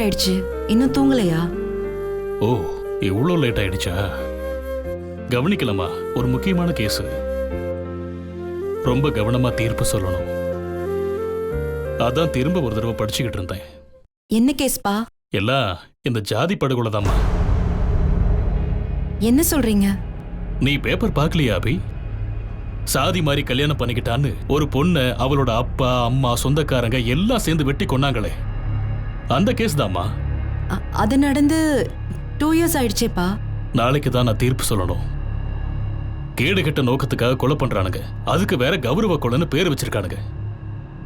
ஆயிடுச்சு. இன்னும் தூங்கலையா? ஓ இவ்வளோ லேட் ஆயிடுச்சா? கவனிக்கலாமா ஒரு முக்கியமான கேஸ். ரொம்ப கவனமா தீர்ப்பு சொல்லணும். அதான் திரும்ப ஒரு தடவை படிச்சுக்கிட்டு இருந்தேன். என்ன கேஸ்பா எல்லாம் இந்த ஜாதி படுகொலை தாம்மா என்ன சொல்றீங்க? நீ பேப்பர் பார்க்கலையா அபி? சாதி மாதிரி கல்யாணம் பண்ணிக்கிட்டான்னு ஒரு பொண்ணை அவளோட அப்பா அம்மா சொந்தக்காரங்க எல்லாம் சேர்ந்து வெட்டி கொன்னாங்களே. அந்த கேஸ் தாம்மா. அ- அது நடந்து டூ இயர்ஸ் ஆயிடுச்சேப்பா. நாளைக்கு தான் நான் தீர்ப்பு சொல்லணும். கேடு கெட்ட நோக்கத்துக்காக கொலை பண்றானுங்க. அதுக்கு வேற கௌரவ கொலைன்னு பேர் வச்சிருக்கானுங்க.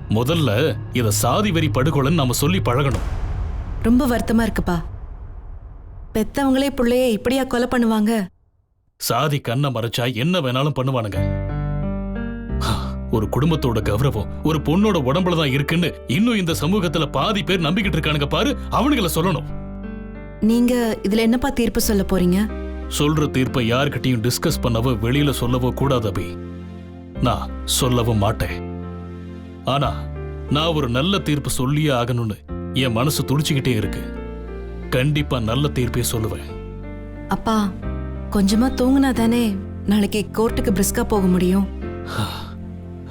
முதல்ல இத சாதி வெறி படுகொலைன்னு நாம சொல்லி பழகணும். ரொம்ப வருத்தமா இருக்குப்பா. பெத்தவங்களே பிள்ளைய இப்படியா கொலை பண்ணுவாங்க? சாதி கண்ணை மறைச்சா என்ன வேணாலும் பண்ணுவானுங்க. ஒரு குடும்பத்தோட கௌரவம் ஒரு பொண்ணோட உடம்புல தான் இருக்குன்னு இன்னும் இந்த சமூகத்துல பாதி பேர் நம்பிக்கிட்டு இருக்கானுங்க பாரு அவனுங்கள சொல்லணும். நீங்க இதுல என்னப்பா தீர்ப்பு சொல்ல போறீங்க? சொல்ற தீர்ப்பை யார்கிட்டயும் டிஸ்கஸ் பண்ணவோ வெளியில சொல்லவோ கூடாது அபி. நான் சொல்லவும் மாட்டேன். ஆனா நான் ஒரு நல்ல தீர்ப்பு சொல்லியே ஆகணும்னு என் மனசு துடிச்சுக்கிட்டே இருக்கு. கண்டிப்பா நல்ல தீர்ப்பே சொல்லுவேன். அப்பா கொஞ்சமா தூங்குனா தானே நாளைக்கு கோர்ட்டுக்கு பிரிஸ்கா போக முடியும்?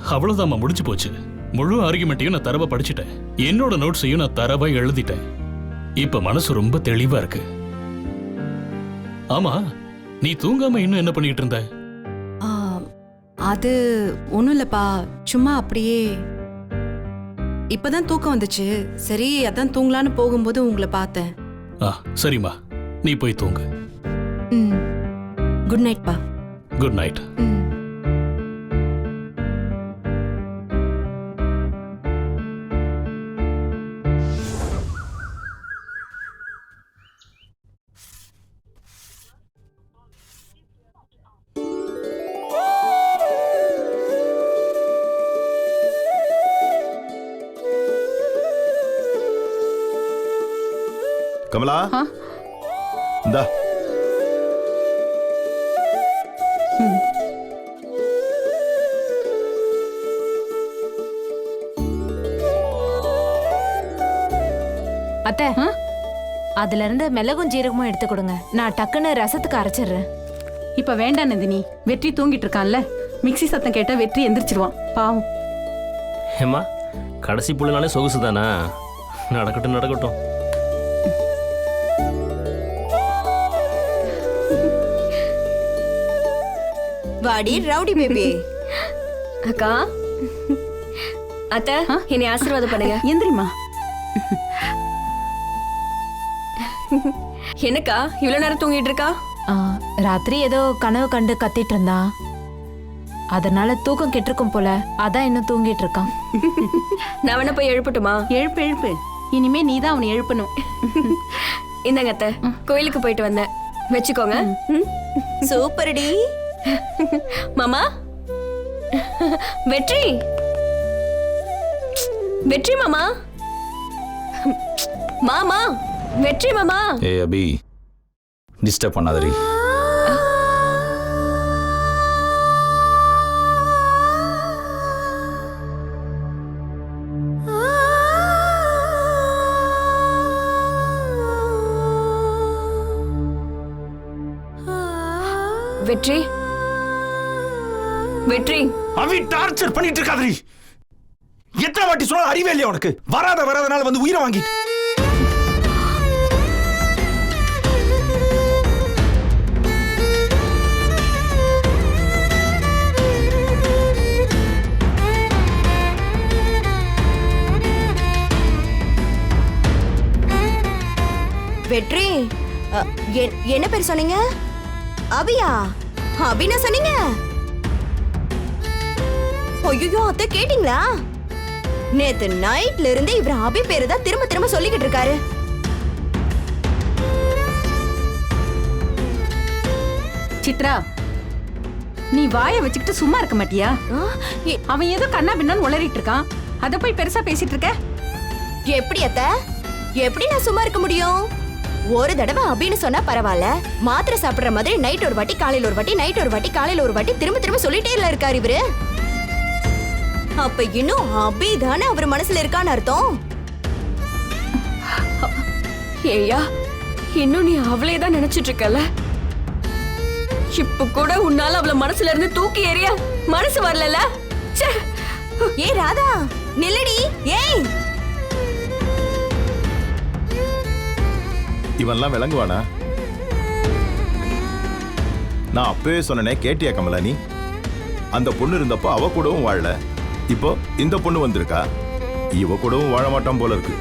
அவ்வளவுதாம்மா முடிஞ்சு போச்சு. முழு ஆர்குமெண்ட்டையும் நான் தரவா படிச்சுட்டேன். என்னோட நோட்ஸையும் நான் தரவா எழுதிட்டேன். இப்ப மனசு ரொம்ப தெளிவா இருக்கு. ஆமா நீ தூங்காம இன்னும் என்ன பண்ணிட்டு இருந்த? அது ஒண்ணும் இல்லப்பா. சும்மா அப்படியே இப்பதான் தூக்கம் வந்துச்சு. சரி அதான் தூங்கலான்னு போகும்போது உங்களை பார்த்தேன். ஆ சரிம்மா. நீ போய் தூங்கு. ம். குட் நைட் பா குட் நைட் ம். கமலா? ஆ? இந்தா. அத்தை அதுல இருந்து மிளகும் ஜீரகமும் எடுத்து கொடுங்க. நான் டக்குன்னு ரசத்துக்கு அரைச்சிடுறேன். இப்ப வேண்டாம் நந்தினி. வெற்றி தூங்கிட்டு இருக்கான்ல. மிக்ஸி சத்தம் கேட்டா வெற்றி எந்திரிச்சிருவான். பாவம். ஏம்மா கடைசி புள்ளினாலே சொகுசு தானா? நடக்கட்டும் நடக்கட்டும். வாடி ரவுடி பேபி. அக்கா அத்தை? என்னை ஆசீர்வாதம் பண்ணுங்க. எந்திரிமா என்னக்கா இவ்வளவு நேரம் தூங்கிட்டு இருக்கா? ராத்திரி ஏதோ கனவு கண்டு கத்திட்டு இருந்தா. அதனால தூக்கம் கெட்டிருக்கும் போல அதான் இன்னும் தூங்கிட்டு இருக்கான். நான் வேணா போய் எழுப்பட்டுமா? எழுப்பு எழுப்பு. இனிமே நீ தான் அவனை எழுப்பணும். இந்தாங்க அத்தை கோயிலுக்கு போயிட்டு வந்தேன். வச்சுக்கோங்க. சூப்பர்டி. மாமா? வெற்றி. வெற்றி மாமா. மாமா வெற்றி மாமா. ஏ அபி டிஸ்டர்ப் பண்ணாதடி. வெற்றி. வெற்றி. அவி டார்ச்சர் பண்ணிட்டு இருக்காதடி. எத்தனை வாட்டி சொன்னாலும் அறிவே இல்லையா உனக்கு? வராத வராதனால வந்து உயிரை வாங்கிட்டு வெற்றி என்ன பேர் சொன்னீங்க? அபியா அபினா சொன்னீங்க? ஐயோ அத்தை கேட்டீங்களா? நேத்து நைட்ல இருந்து இவர் அபி பேரு தான் திரும்ப திரும்ப சொல்லிக்கிட்டு இருக்காரு. சித்ரா நீ வாயை வச்சுக்கிட்டு சும்மா இருக்க மாட்டியா? அவன் ஏதோ கண்ணா பின்னான்னு உளறிட்டு இருக்கான். அத போய் பெருசா பேசிட்டு இருக்க? எப்படி அத்த? எப்படி நான் சும்மா இருக்க முடியும்? ஒரு தடவை அபின்னு சொன்னா பரவாயில்ல. மாத்திரை சாப்பிடுற மாதிரி நைட் ஒரு வாட்டி காலையில ஒரு வாட்டி நைட் ஒரு வாட்டி காலையில ஒரு வாட்டி திரும்ப திரும்ப சொல்லிட்டே இல்ல இருக்காரு இவரு. அப்ப இன்னும் அபி தானே அவர் மனசுல இருக்கான்னு அர்த்தம்? ஏய்யா இன்னும் நீ அவளே தான் நினைச்சிட்டு இருக்கல இப்ப கூட உன்னால அவள மனசுல இருந்து தூக்கி எறிய மனசு வரலல ச்சே. ஏய் ராதா நில்லடி. ஏய். இவன்லாம் விளங்குவானா? நான் அப்பவே சொன்னனே கேட்டியா கமலா நீ? அந்த பொண்ணு இருந்தப்போ அவ கூடவும் வாழல. இப்போ இந்த பொண்ணு வந்திருக்கா. இவ கூடவும் வாழ மாட்டான் போல இருக்கு.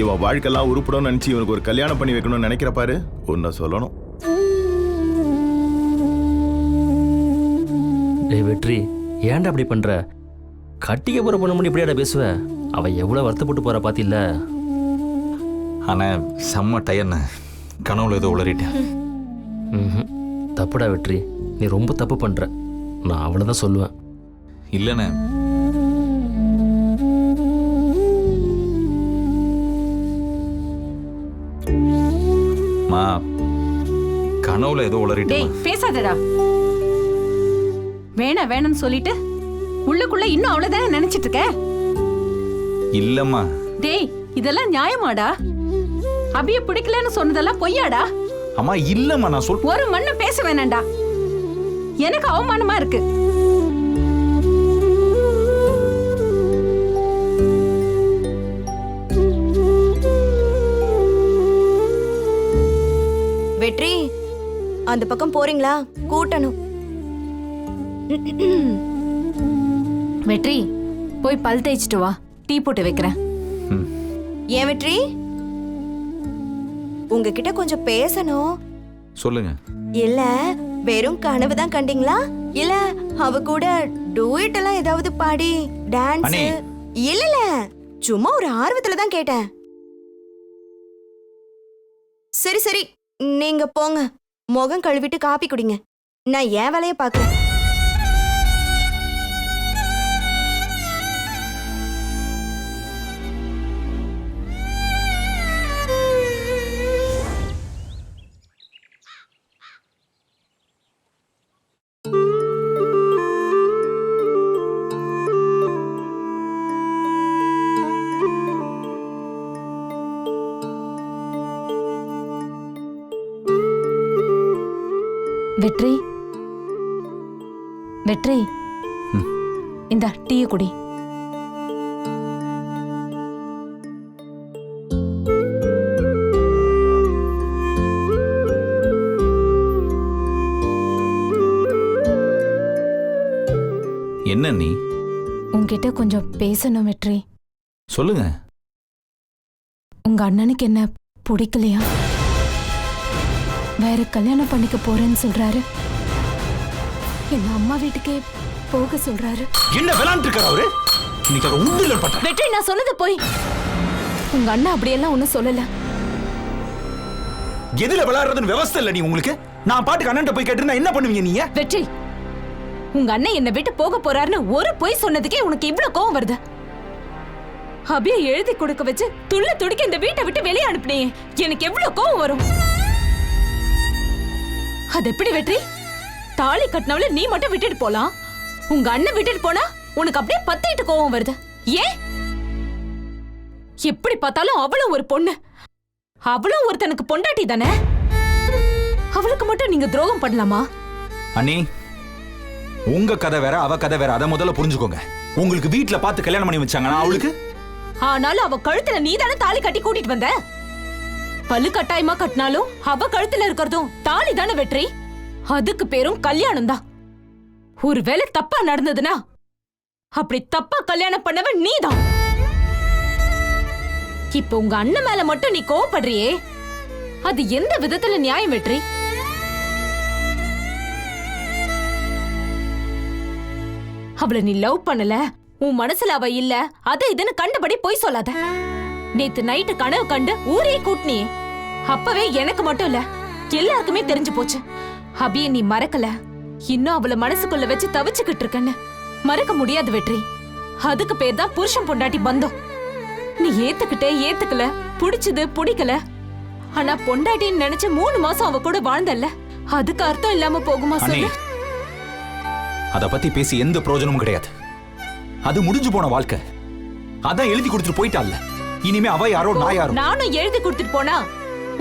இவ வாழ்க்கைலாம் உருப்படும் நினைச்சு இவனுக்கு ஒரு கல்யாணம் பண்ணி வைக்கணும்னு நினைக்கிற பாரு உன்னை சொல்லணும். டேய் வெற்றி ஏன்டா அப்படி பண்ற? கட்டிக்க போற பொண்ணு முன்னாடி இப்படியாடா பேசுவ? அவ எவ்வளவு வருத்தப்பட்டு போறா பாத்தில்ல? ஆனா செம்ம டயர்னு கனவுல ஏதோ உளறிட்டேன். தப்புடா வெற்றி நீ ரொம்ப தப்பு பண்ற. நான் அவ்வளவுதான் சொல்லுவேன். இல்லைண்ணே மா கனவுல ஏதோ உளறிட்டேன் டேய் பேசாதடா. வேணா வேணும்னு சொல்லிட்டு உள்ளுக்குள்ள இன்னும் அவ்வளவுதானே நினைச்சிட்டு இருக்க? இல்லம்மா. டேய் இதெல்லாம் நியாயமாடா? அபிய பிடிக்கலன்னு சொன்னதெல்லாம் பொய்யாடா? அம்மா இல்லம்மா நான் சொல் ஒரு மண்ணு பேச வேணாம்டா. எனக்கு அவமானமா இருக்கு. வெற்றி அந்த பக்கம் போறீங்களா? கூட்டணும். வெற்றி போய் பல் தேய்ச்சிட்டு வா. டீ போட்டு வைக்கிறேன். ஏன் வெற்றி? உங்ககிட்ட கொஞ்சம் பேசணும். சொல்லுங்க. இல்ல வெறும் கனவு தான் கண்டீங்களா? இல்ல அவ கூட டூயட் எல்லாம் ஏதாவது பாடி டான்ஸ்? அண்ணே. இல்ல இல்ல சும்மா ஒரு ஆர்வத்துல தான் கேட்டேன். சரி சரி நீங்க போங்க. முகம் கழுவிட்டு காப்பி குடிங்க. நான் என் வேலைய பாக்குறேன் வெற்றி. வெற்றி. இந்த டீயை குடி. என்ன நீ? உன்கிட்ட கொஞ்சம் பேசணும் வெற்றி. சொல்லுங்க. உங்க அண்ணனுக்கு என்ன பிடிக்கலையா? வேற கல்யாணம் பண்ணிக்க போறேன்னு சொல்றாரு. எங்க அம்மா வீட்டுக்கே போக சொல்றாரு. என்ன விளாண்டு இருக்காரு அவரு? இன்னைக்கு அவர் உண்டில வெற்றி நான் சொன்னது போய். உங்க அண்ணன் அப்படியெல்லாம் ஒண்ணும் சொல்லல. எதுல விளையாடுறதுன்னு விவசாய இல்ல நீ உங்களுக்கு? நான் பாட்டுக்கு அண்ணன் போய் கேட்டிருந்தா என்ன பண்ணுவீங்க நீங்க? வெற்றி உங்க அண்ணன் என்னை விட்டு போக போறாருன்னு ஒரு பொய் சொன்னதுக்கே உனக்கு இவ்ளோ கோவம் வருது. அபிய எழுதி கொடுக்க வச்சு துள்ள துடிக்க இந்த வீட்டை விட்டு வெளியே அனுப்புனியே எனக்கு எவ்வளவு கோவம் வரும்? அது எப்படி வெற்றி? தாலி கட்டினவள நீ மட்டும் விட்டுட்டு போலாம். உங்க அண்ணன் விட்டுட்டு போனா உனக்கு அப்படியே பத்திட்டு கோவம் வருது. ஏன்? எப்படி பார்த்தாலும் அவளும் ஒரு பொண்ணு. அவளும் ஒருத்தனுக்கு பொண்டாட்டி தானே? அவளுக்கு மட்டும் நீங்க துரோகம் பண்ணலாமா? அண்ணி உங்க கதை வேற அவ கதை வேற. அதை முதல்ல புரிஞ்சுக்கோங்க. உங்களுக்கு வீட்ல பார்த்து கல்யாணம் பண்ணி வச்சாங்கன்னா அவளுக்கு? ஆனாலும் அவ கழுத்துல நீ தானே தாலி கட்டி கூட்டிட்டு வந்த? பல்லு கட்டாயமா கட்டினாலும் அவ கழுத்துல இருக்கிறதும் தாலி தானே வெற்றி? அதுக்கு பேரும் கல்யாணம் தான் ஒருவேளை தப்பா நடந்ததுன்னா? அப்படி தப்பா கல்யாணம் பண்ணவன் நீதான். இப்ப உங்க அண்ணன் மேல மட்டும் நீ கோவப்படுறியே? அது எந்த விதத்துல நியாயம் வெற்றி? அவளை நீ லவ் பண்ணல உன் மனசுல அவ இல்ல அது இதுன்னு கண்டபடி போய் சொல்லாத. நேத்து நைட்டு கனவு கண்டு ஊரே கூட்டினியே. அப்பவே எனக்கு மட்டும் இல்ல எல்லாருக்குமே தெரிஞ்சு போச்சு. அபிய நீ மறக்கல. இன்னும் அவள மனசுக்குள்ள வச்சு தவிச்சுக்கிட்டு இருக்கன்னு. மறக்க முடியாது வெற்றி. அதுக்கு பேர் தான் புருஷன் பொண்டாட்டி பந்தம். நீ ஏத்துக்கிட்டே ஏத்துக்கல புடிச்சது பிடிக்கல. ஆனா பொண்டாட்டின்னு நினைச்சு மூணு மாசம் அவ கூட வாழ்ந்தல்ல. அதுக்கு அர்த்தம் இல்லாம போகுமா சொல்லு? அத பத்தி பேசி எந்த பிரயோஜனமும் கிடையாது. அது முடிஞ்சு போன வாழ்க்கை. அதான் எழுதி கொடுத்துட்டு போயிட்டால்ல இனிமே அவ யாரோ நான் யாரோ? நானும் எழுதி கொடுத்துட்டு போனா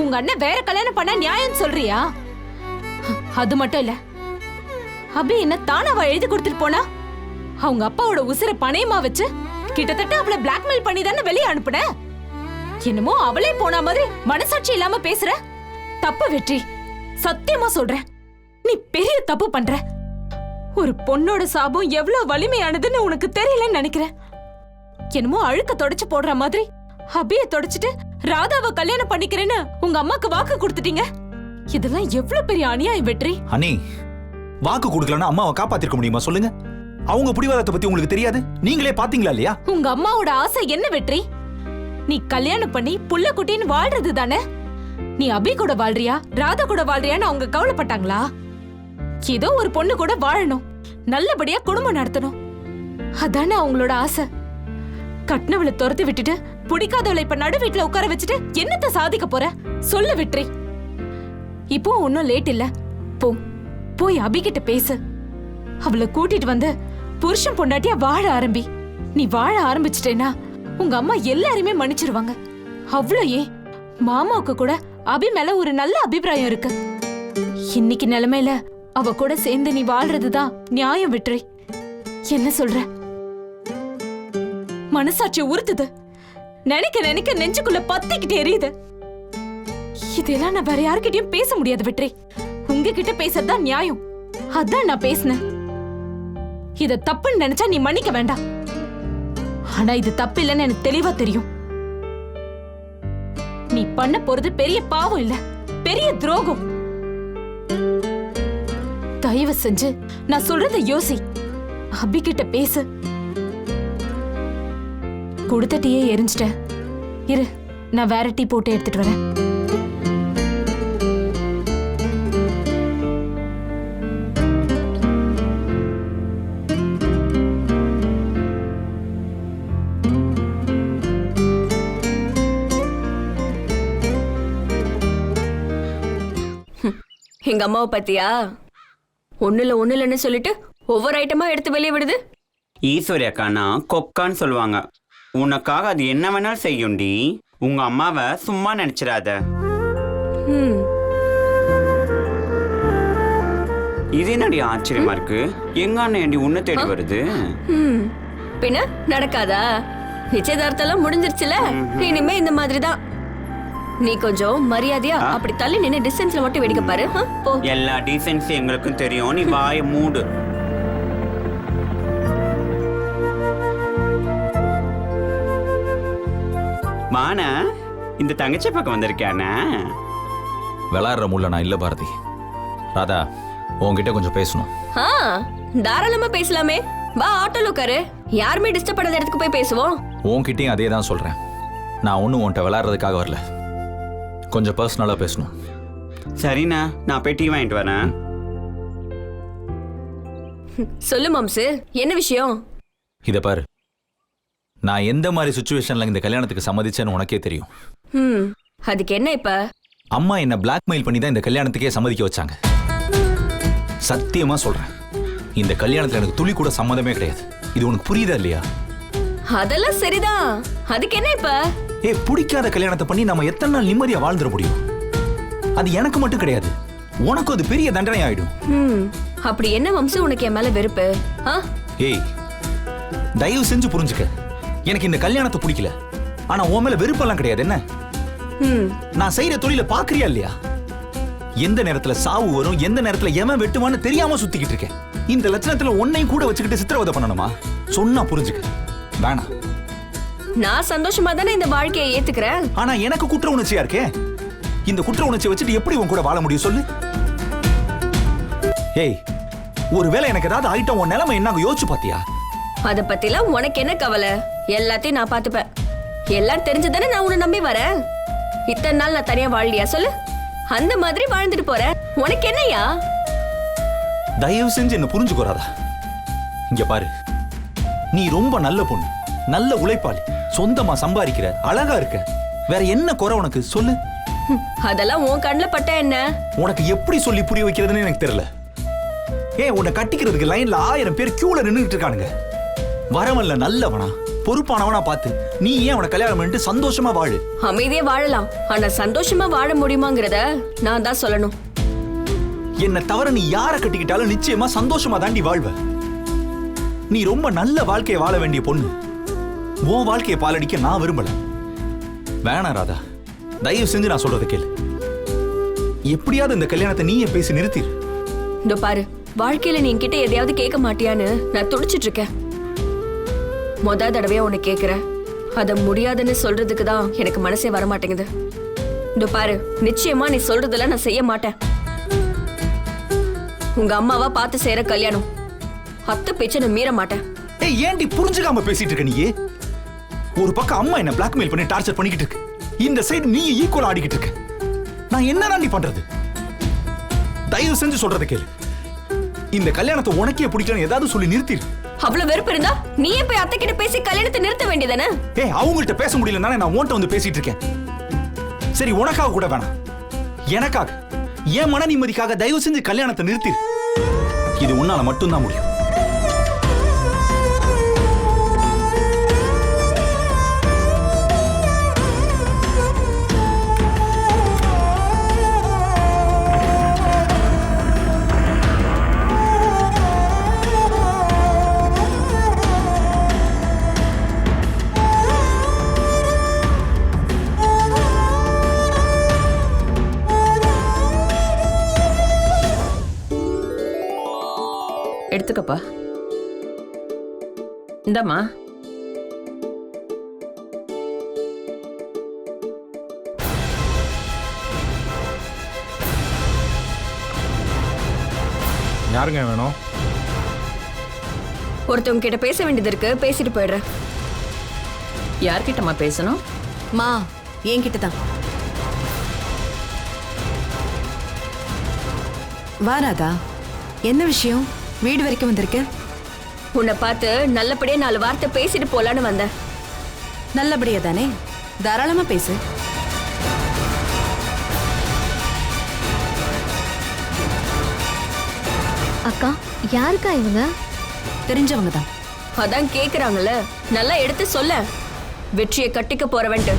உங்க அண்ணன் வேற கல்யாணம் பண்ண நியாயம் சொல்றியா? அது மட்டும் இல்ல அபி என்ன தானவா எழுதி கொடுத்துட்டு போனா அவங்க அப்பாவோட உசிர பணையமா வச்சு கிட்டத்தட்ட அவளை பிளாக்மெயில் பண்ணி தானே வெளியே அனுப்புன? என்னமோ அவளே போன மாதிரி மனசாட்சி இல்லாம பேசுற? தப்பு வெற்றி சத்தியமா சொல்றேன் நீ பெரிய தப்பு பண்ற. ஒரு பொண்ணோட சாபம் எவ்வளவு வலிமையானதுன்னு உனக்கு தெரியலன்னு நினைக்கிறேன். என்னமோ அழுக்க தொடச்சு போடுற மாதிரி அபிய தொடச்சிட்டு ராதாவை கல்யாணம் பண்ணிக்கிறேன்னு உங்க அம்மாக்கு வாக்கு கொடுத்துட்டீங்க. இதெல்லாம் எவ்வளவு பெரிய அநியாயம் வெற்றி. அண்ணி வாக்கு கொடுக்கலன்னா அம்மாவை காப்பாத்திருக்க முடியுமா சொல்லுங்க? அவங்க பிடிவாதத்தை பத்தி உங்களுக்கு தெரியாது? நீங்களே பாத்தீங்களா இல்லையா? உங்க அம்மாவோட ஆசை என்ன வெற்றி? நீ கல்யாணம் பண்ணி புள்ள குட்டின்னு வாழ்றது தானே? நீ அபி கூட வாழ்றியா? ராதா கூட வாழ்றியான்னு அவங்க கவலைப்பட்டாங்களா? ஏதோ ஒரு பொண்ணு கூட வாழணும். நல்லபடியா குடும்பம் நடத்தணும். அதானே அவங்களோட ஆசை. கட்டினவளை துரத்தி விட்டுட்டு பிடிக்காதவளை இப்ப நடு வீட்டுல உட்கார வச்சுட்டு என்னத்த சாதிக்க போற? சொல்லு விட்ரி இப்போ ஒன்னும் லேட் இல்ல. போ. போய் அபிகிட்ட பேசு. அவளை கூட்டிட்டு வந்து புருஷன் பொண்டாட்டியா வாழ ஆரம்பி. நீ வாழ ஆரம்பிச்சிட்டேனா உங்க அம்மா எல்லாரையுமே மன்னிச்சிருவாங்க. அவ்வளோ ஏன் மாமாவுக்கு கூட அபி மேல ஒரு நல்ல அபிப்பிராயம் இருக்கு. இன்னைக்கு நிலைமையில அவ கூட சேர்ந்து நீ வாழ்றதுதான் நியாயம் விட்டுரை என்ன சொல்ற? மனசாட்சி உறுத்துது. நினைக்க நினைக்க நெஞ்சுக்குள்ள பத்திக்கிட்டு எரியுது. இதெல்லாம் நான் வேற யாருக்கிட்டயும் பேச முடியாது வெற்றி. உங்ககிட்ட பேசறதுதான் நியாயம். அதான் நான் பேசினேன். இத தப்புன்னு நினைச்சா நீ மன்னிக்க வேண்டாம். ஆனா இது தப்பு இல்லைன்னு எனக்கு தெளிவா தெரியும். நீ பண்ண போறது பெரிய பாவம் இல்ல. பெரிய துரோகம். தயவு செஞ்சு நான் சொல்றத யோசி. அபி கிட்ட பேசு. கொடுத்த டீயே எரிஞ்சிட்ட இரு நான் வேற டீ போட்டு எடுத்துட்டு வரேன். எங்க அம்மாவை பத்தியா ஒண்ணுல ஒண்ணுலன்னு சொல்லிட்டு ஒவ்வொரு ஐட்டமா எடுத்து வெளியே விடுது. ஈஸ்வரி அக்கானா கொக்கான்னு சொல்லுவாங்க. உனக்காக அது என்ன வேணாலும் செய்யும்டி உங்க அம்மாவை சும்மா நினைச்சிடாத இது என்னடி ஆச்சரியமா இருக்கு? எங்க அண்ணன் ஏண்டி உன்னை தேடி வருது? பின்ன நடக்காதா? நிச்சயதார்த்தம் முடிஞ்சிருச்சுல? இனிமே இந்த மாதிரி தான் நீ கொஞ்சம் மரியாதையா அப்படி தள்ளி நின்னு டிஸ்டன்ஸ்ல மட்டும் வேடிக்கை பாரு. எல்லா டீசென்சி எங்களுக்கும் தெரியும். நீ வாயை மூடு. வானா இந்த தங்கச்சி பக்கம் வந்திருக்கானே விளாடுற முள்ள நான் இல்ல பாரதி. ராதா உன்கிட்ட கொஞ்சம் பேசணும். ஆ தாராளமா பேசலாமே. வா ஆட்டோல உட்காரு. யாருமே டிஸ்டர்ப் பண்ணாத இடத்துக்கு போய் பேசுவோம். உன்கிட்டயும் அதே தான் சொல்றேன். நான் ஒன்றும் உன்கிட்ட விளாடுறதுக்காக வரல. கொஞ்சம் பர்சனலாக பேசணும். சரிண்ணா நான் போய் டீ வாங்கிட்டு வரேன். சொல்லு மாம்சு என்ன விஷயம்? இதை பாரு. நான் எந்த மாதிரி சுச்சுவேஷன்ல இந்த கல்யாணத்துக்கு சம்மதிச்சேன்னு உனக்கே தெரியும். ம் அதுக்கு என்ன இப்ப? அம்மா என்ன பிளாக்மெயில் பண்ணி தான் இந்த கல்யாணத்துக்கே சம்மதிக்க வச்சாங்க. சத்தியமா சொல்றேன். இந்த கல்யாணத்துல எனக்கு துளி கூட சம்மதமே கிடையாது. இது உனக்கு புரியுதா இல்லையா? அதெல்லாம் சரிதான். அதுக்கு என்ன இப்ப? ஏய் பிடிக்காத கல்யாணத்தை பண்ணி நம்ம எத்தனை நாள் நிம்மதியா வாழ்ந்துட முடியும்? அது எனக்கு மட்டும் கிடையாது. உனக்கு அது பெரிய தண்டனை ஆயிடும் ம் அப்படி என்ன வம்சு உனக்கு என் மேல வெறுப்பு? ஆ? ஏய் தயவு செஞ்சு புரிஞ்சுக்க. எனக்கு இந்த கல்யாணத்தை பிடிக்கல. ஆனா உன் மேல வெறுப்பெல்லாம் கிடையாது என்ன? நான் செய்யற தொழில பாக்குறியா இல்லையா? எந்த நேரத்துல சாவு வரும் எந்த நேரத்துல எவன் வெட்டுவான்னு தெரியாம சுத்திக்கிட்டு இருக்கேன். இந்த லட்சணத்துல உன்னையும் கூட வச்சுக்கிட்டு சித்திரவதை பண்ணணுமா? சொன்னா புரிஞ்சுக்க. வேணாம். நான் சந்தோஷமா தானே இந்த வாழ்க்கையை ஏத்துக்கிறேன்? ஆனா எனக்கு குற்ற உணர்ச்சியா இருக்கே? இந்த குற்ற உணர்ச்சியை வச்சுட்டு எப்படி உன் கூட வாழ முடியும் சொல்லு? ஏய் ஒருவேளை எனக்கு ஏதாவது ஆயிட்டம் உன் நிலைமை என்ன யோசிச்சு பாத்தியா அத பத்திலாம் உனக்கு என்ன கவலை? எல்லாத்தையும் நான் பாத்துப்பேன் எல்லாம் தெரிஞ்சுதானே நான் உன்னை நம்பி வரேன்? இத்தனை நாள் நான் தனியா வாழலையா? சொல்லு. அந்த மாதிரி வாழ்ந்துட்டு போறேன் உனக்கு என்னையா தயவு செஞ்சு என்ன புரிஞ்சுக்கோராதா இங்க பாரு. நீ ரொம்ப நல்ல பொண்ணு. நல்ல உழைப்பாளி. சொந்தமா சம்பாதிக்கிற அழகா இருக்க. வேற என்ன குறை உனக்கு? சொல்லு. அதெல்லாம் உன் கண்ணுல பட்ட என்ன? உனக்கு எப்படி சொல்லி புரிய வைக்கிறதுன்னு எனக்கு தெரியல. ஏன் உன்னை கட்டிக்கிறதுக்கு லைன்ல ஆயிரம் பேர் கியூல நின்னுட்டு இருக்கானுங்க? வரவன்ல நல்லவனா? பொறுப்பானவனா பார்த்து நீ ஏன் அவனை கல்யாணம் பண்ணிட்டு சந்தோஷமா வாழு? அமைதியா வாழலாம். ஆனா சந்தோஷமா வாழ முடியுமாங்கிறத நான் தான் சொல்லணும். என்னை தவிர நீ யாரை கட்டிக்கிட்டாலும் நிச்சயமா சந்தோஷமா தாண்டி வாழ்வ. நீ ரொம்ப நல்ல வாழ்க்கையை வாழ வேண்டிய பொண்ணு. உன் வாழ்க்கையை பாலடிக்க நான் விரும்பல. வேணாம் ராதா தயவு செஞ்சு நான் சொல்றதை கேளு. எப்படியாவது இந்த கல்யாணத்தை நீயே பேசி நிறுத்திடு இந்த பாரு வாழ்க்கையில நீ என்கிட்ட எதையாவது கேட்க மாட்டியான்னு நான் துடிச்சிட்டு இருக்கேன். மொத தடவையா உன்னை கேக்குறேன் அத முடியாதுன்னு சொல்றதுக்கு தான் எனக்கு மனசே வர மாட்டேங்குது இந்த பாரு நிச்சயமா நீ சொல்றதெல்லாம் நான் செய்ய மாட்டேன். உங்க அம்மாவா பார்த்து செய்யற கல்யாணம். அத்தை பேச்ச நான் மீற மாட்டேன். ஏய் ஏன்டி புரிஞ்சுக்காம பேசிட்டு இருக்க நீயே? ஒரு பக்கம் அம்மா என்ன பிளாக்மெயில் பண்ணி டார்ச்சர் பண்ணிக்கிட்டு இருக்கு. இந்த சைடு நீ ஈக்குவல் ஆடிக்கிட்டு இருக்க. நான் என்ன நீ பண்றது? தயவு செஞ்சு சொல்றத கேளு. இந்த கல்யாணத்தை உனக்கே பிடிக்கலன்னு ஏதாவது சொல்லி நிறுத்திடு. அவ்வளவு வெறுப்பு இருந்தா நீயே போய் அத்தை கிட்ட பேசி கல்யாணத்தை நிறுத்த வேண்டியதானே? ஏய் அவங்கள்ட்ட பேச முடியல நான் உன்கிட்ட வந்து பேசிட்டு இருக்கேன். சரி உனக்காக கூட வேணாம். எனக்காக. என் மன நிம்மதிக்காக தயவு செஞ்சு கல்யாணத்தை நிறுத்திடு இது உன்னால மட்டும்தான் முடியும். எடுத்துக்கப்பா. இந்தாம்மா. யாருங்க வேணும்? ஒருத்தவங்க கிட்ட பேச வேண்டியது இருக்கு பேசிட்டு போயிடுறேன். யார்கிட்டம்மா பேசணும்? மா என்கிட்ட தான் வாராதா என்ன விஷயம்? வீடு வரைக்கும் வந்திருக்க? உன்னை பார்த்து நல்லபடியா நாலு வார்த்தை பேசிட்டு போலான்னு வந்தேன். நல்லபடியா தானே? தாராளமா பேசு. அக்கா யாருக்கா இவங்க? தெரிஞ்சவங்க தான். அதான் கேக்குறாங்கல்ல. நல்லா எடுத்து சொல்ல. வெற்றியை கட்டிக்க போறவன்ட்டு.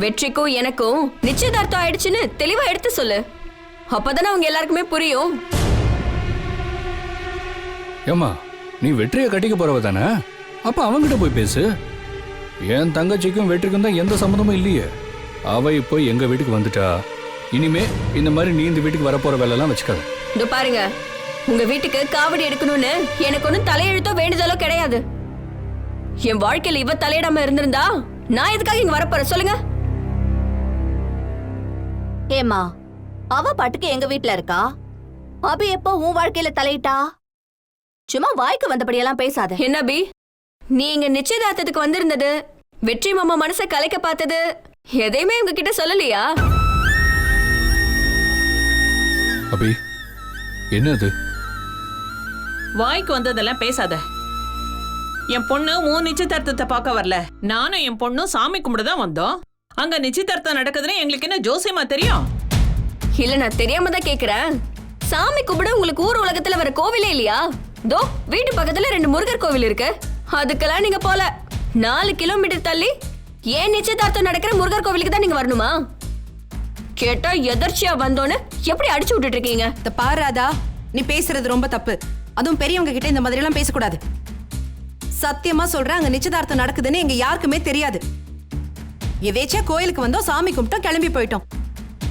வெற்றிக்கும் எனக்கும் நிச்சயதார்த்தம் ஆயிடுச்சுன்னு தெளிவா எடுத்து சொல்லு. அப்பதானே அவங்க எல்லாருக்குமே புரியும். ஏம்மா நீ வெற்றியை கட்டிக்க போறவ தானே? அப்ப அவங்கிட்ட போய் பேசு. என் தங்கச்சிக்கும் வெற்றிக்கும் தான் எந்த சம்மந்தமும் இல்லையே. அவ இப்போ எங்க வீட்டுக்கு வந்துட்டா? இனிமே இந்த மாதிரி நீ இந்த வீட்டுக்கு வரப்போற வேலையெல்லாம் வச்சுக்காத. இதோ பாருங்க உங்க வீட்டுக்கு காவடி எடுக்கணும்னு எனக்கு ஒன்றும் தலையெழுத்தோ வேண்டுதலோ கிடையாது. என் வாழ்க்கையில இவ தலையிடாம இருந்திருந்தா நான் எதுக்காக இங்க வரப்போறேன் சொல்லுங்க. ஏமா அவ பாட்டுக்கு எங்க வீட்ல இருக்கா? அபி எப்போ உன் வாழ்க்கையில தலையிட்டா? சும்மா வாய்க்கு வந்தபடியெல்லாம் பேசாத. என்ன பி நீங்க நிச்சயதார்த்தத்துக்கு வந்திருந்தது வெற்றி மாமா மனசை கலைக்க பார்த்தது எதையுமே உங்ககிட்ட சொல்லலையா? அபி என்னது வாய்க்கு வந்ததெல்லாம் பேசாத. என் பொண்ணு உன் நிச்சயதார்த்தத்தை பார்க்க வரல. நானும் என் பொண்ணும் சாமி கும்பிட தான் வந்தோம். அங்க நிச்சயதார்த்தம் நடக்குதுன்னு எங்களுக்கு என்ன ஜோசியமா தெரியும்? இல்ல நான் தெரியாம தான் கேக்குறேன். சாமி கும்பிட உங்களுக்கு ஊர் உலகத்துல வர கோவிலே இல்லையா? தோ வீட்டு பக்கத்துல ரெண்டு முருகர் கோவில் இருக்கு. அதுக்கெல்லாம் நீங்க போல. நாலு கிலோமீட்டர் தள்ளி ஏன் நிச்சயதார்த்தம் நடக்கிற முருகர் கோவிலுக்கு தான் நீங்க வரணுமா? கேட்டா எதர்ச்சியா வந்தோன்னு எப்படி அடிச்சு விட்டுட்டு இருக்கீங்க இந்த பாராதா ராதா நீ பேசுறது ரொம்ப தப்பு. அதுவும் பெரியவங்க கிட்ட இந்த மாதிரி எல்லாம் பேசக்கூடாது. சத்தியமா சொல்றேன் அங்க நிச்சயதார்த்தம் நடக்குதுன்னு எங்க யாருக்குமே தெரியாது. எதேச்சா கோயிலுக்கு வந்தோம் சாமி கும்பிட்டோம் கிளம்பி போயிட்டோம்.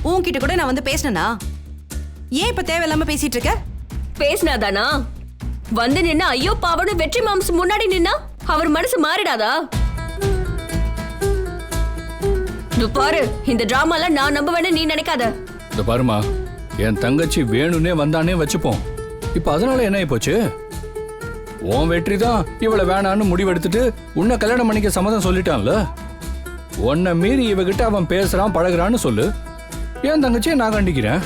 உன்கிட்ட கூட நான் வந்து பேசினேனா? ஏன் இப்ப தேவையில்லாம பேசிட்டு இருக்க? பேசினாதானா? வந்து நின்னா ஐயோ பாவனு வெற்றி மாம்சு முன்னாடி நின்னா அவர் மனசு மாறிடாதா? இதோ பாரு இந்த டிராமால நான் நம்புவேன்னு நீ நினைக்காத. இந்த பாருமா என் தங்கச்சி வேணும்னே வந்தானே வச்சுப்போம். இப்போ அதனால என்ன போச்சு உன் வெற்றி தான் இவளை வேணான்னு முடிவெடுத்துட்டு உன்னை கல்யாணம் பண்ணிக்க சம்மதம் சொல்லிட்டான்ல? உன்னை மீறி இவகிட்ட அவன் பேசுறான் பழகுறான்னு சொல்லு. என் தங்கச்சியை நான் கண்டிக்கிறேன்?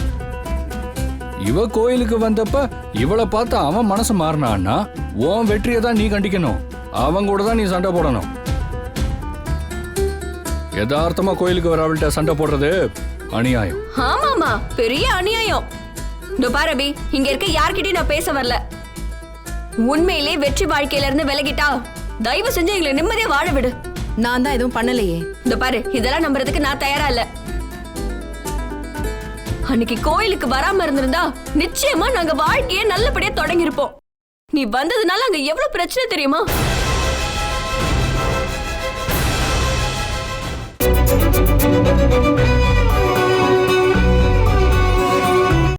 இவ கோயிலுக்கு வந்தப்ப இவளை பார்த்து அவன் மனசு மாறினான்னா உன் வெற்றியை தான் நீ கண்டிக்கணும். அவன் கூட தான் நீ சண்டை போடணும். யதார்த்தமா கோயிலுக்கு வர அவள்கிட்ட சண்டை போடுறது அநியாயம். ஆமாமா பெரிய அநியாயம். இதோ பாரு அபி இங்க இருக்க யார்கிட்டயும் நான் பேச வரல. உண்மையிலே வெற்றி வாழ்க்கையில இருந்து விலகிட்டா தயவு செஞ்சு எங்களை நிம்மதியா வாழ விடு. நான் தான் எதுவும் பண்ணலையே. இந்த பாரு இதெல்லாம் நம்புறதுக்கு நான் தயாரா இல்ல. அன்னைக்கு கோயிலுக்கு வராம இருந்திருந்தா நிச்சயமா நாங்க வாழ்க்கையே நல்லபடியா தொடங்கியிருப்போம். நீ வந்ததுனால அங்க எவ்வளவு பிரச்சனை தெரியுமா?